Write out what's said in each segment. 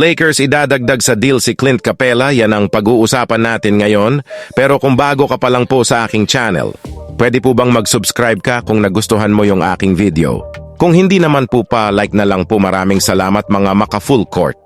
Lakers idadagdag sa deal si Clint Capela, yan ang pag-uusapan natin ngayon. Pero kung bago ka pa lang po sa aking channel, pwede po bang mag-subscribe ka kung nagustuhan mo yung aking video? Kung hindi naman po pa, like na lang po maraming salamat mga maka-full court.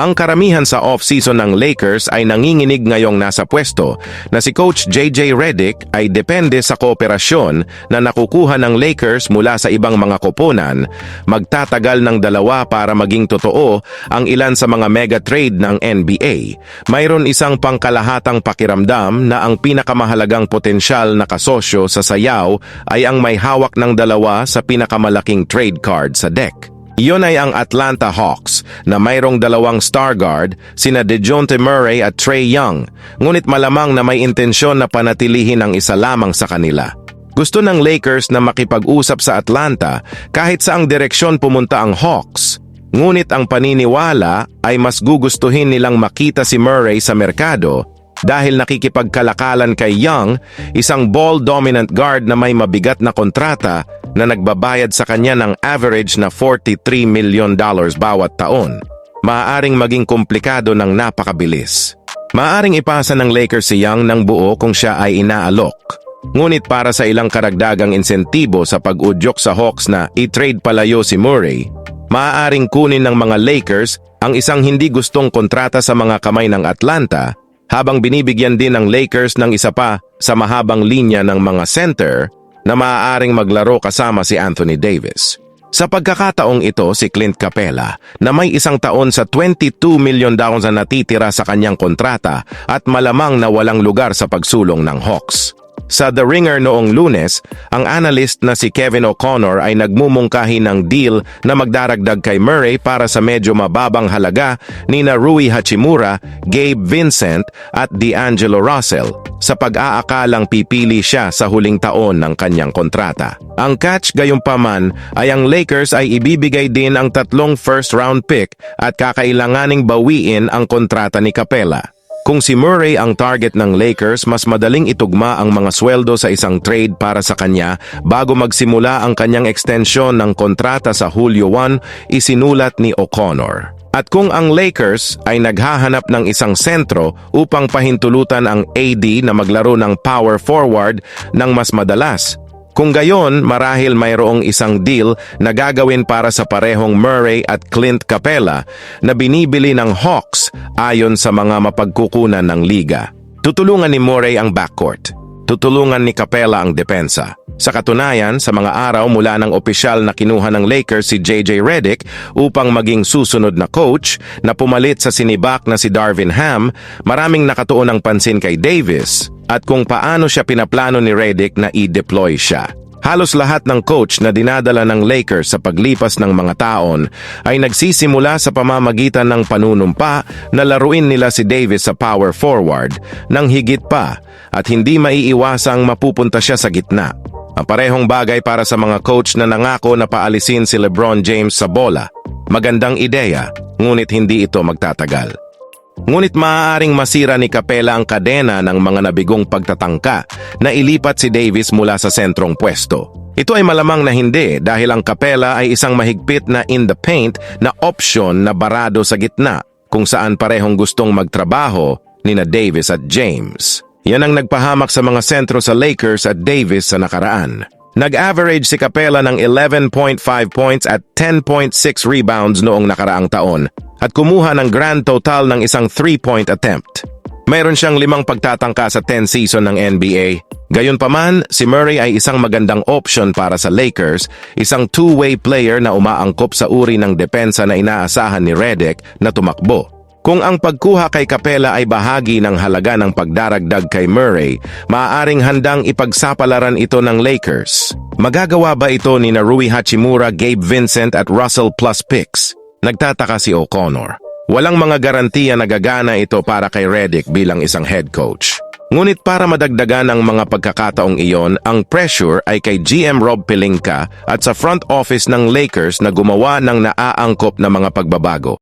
Ang karamihan sa off-season ng Lakers ay nanginginig ngayong nasa pwesto na si Coach JJ Redick ay depende sa kooperasyon na nakukuha ng Lakers mula sa ibang mga koponan, magtatagal ng dalawa para maging totoo ang ilan sa mga mega trade ng NBA. Mayroon isang pangkalahatang pakiramdam na ang pinakamahalagang potensyal na kasosyo sa sayaw ay ang may hawak ng dalawa sa pinakamalaking trade card sa deck. Iyon ay ang Atlanta Hawks na mayroong dalawang star guard, sina DeJounte Murray at Trey Young, ngunit malamang na may intensyon na panatilihin ang isa lamang sa kanila. Gusto ng Lakers na makipag-usap sa Atlanta kahit saang direksyon pumunta ang Hawks. Ngunit ang paniniwala ay mas gugustuhin nilang makita si Murray sa merkado dahil nakikipagkalakalan kay Young, isang ball-dominant guard na may mabigat na kontrata na nagbabayad sa kanya ng average na 43 million dollars bawat taon. Maaaring maging komplikado ng napakabilis. Maaaring ipasa ng Lakers si Young ng buo kung siya ay inaalok. Ngunit para sa ilang karagdagang insentibo sa pag-udyok sa Hawks na i-trade palayo si Murray, maaaring kunin ng mga Lakers ang isang hindi gustong kontrata sa mga kamay ng Atlanta habang binibigyan din ng Lakers ng isa pa sa mahabang linya ng mga center na maaaring maglaro kasama si Anthony Davis. Sa pagkakataong ito, si Clint Capela na may isang taon sa 22 million dollars na natitira sa kanyang kontrata at malamang na walang lugar sa pagsulong ng Hawks. Sa The Ringer noong lunes, ang analyst na si Kevin O'Connor ay nagmumungkahi ng deal na magdaragdag kay Murray para sa medyo mababang halaga ni na Rui Hachimura, Gabe Vincent at D'Angelo Russell sa pag-aakalang pipili siya sa huling taon ng kanyang kontrata. Ang catch gayunpaman ay ang Lakers ay ibibigay din ang tatlong first round pick at kakailanganing bawiin ang kontrata ni Capela. Kung si Murray ang target ng Lakers, mas madaling itugma ang mga sweldo sa isang trade para sa kanya bago magsimula ang kanyang extension ng kontrata sa Hulyo 1, isinulat ni O'Connor. At kung ang Lakers ay naghahanap ng isang sentro upang pahintulutan ang AD na maglaro ng power forward ng mas madalas, kung gayon, marahil mayroong isang deal na gagawin para sa parehong Murray at Clint Capela na binibili ng Hawks ayon sa mga mapagkukunan ng liga. Tutulungan ni Murray ang backcourt. Tutulungan ni Capela ang depensa. Sa katunayan, sa mga araw mula ng opisyal na kinuha ng Lakers si JJ Redick upang maging susunod na coach na pumalit sa sinibak na si Darvin Ham, maraming nakatuon ang pansin kay Davis at kung paano siya pinaplano ni Redick na i-deploy siya. Halos lahat ng coach na dinadala ng Lakers sa paglipas ng mga taon ay nagsisimula sa pamamagitan ng panunumpa na laruin nila si Davis sa power forward nang higit pa at hindi maiiwasang mapupunta siya sa gitna. Ang parehong bagay para sa mga coach na nangako na paalisin si LeBron James sa bola. Magandang ideya, ngunit hindi ito magtatagal. Ngunit maaaring masira ni Capela ang kadena ng mga nabigong pagtatangka na ilipat si Davis mula sa sentrong pwesto. Ito ay malamang na hindi dahil ang Capela ay isang mahigpit na in the paint na option na barado sa gitna kung saan parehong gustong magtrabaho ni na Davis at James. Yan ang nagpahamak sa mga sentro sa Lakers at Davis sa nakaraan. Nag-average si Capela ng 11.5 points at 10.6 rebounds noong nakaraang taon at kumuha ng grand total ng isang 3-point attempt. Mayroon siyang limang pagtatangka sa 10 season ng NBA. Gayunpaman, si Murray ay isang magandang option para sa Lakers, isang two-way player na umaangkop sa uri ng depensa na inaasahan ni Redick na tumakbo. Kung ang pagkuha kay Capela ay bahagi ng halaga ng pagdaragdag kay Murray, maaaring handang ipagsapalaran ito ng Lakers. Magagawa ba ito ni na Rui Hachimura, Gabe Vincent at Russell plus picks? Nagtataka si O'Connor. Walang mga garantiya na gagana ito para kay Redick bilang isang head coach. Ngunit para madagdagan ang mga pagkakataong iyon, ang pressure ay kay GM Rob Pelinka at sa front office ng Lakers na gumawa ng naaangkop na mga pagbabago.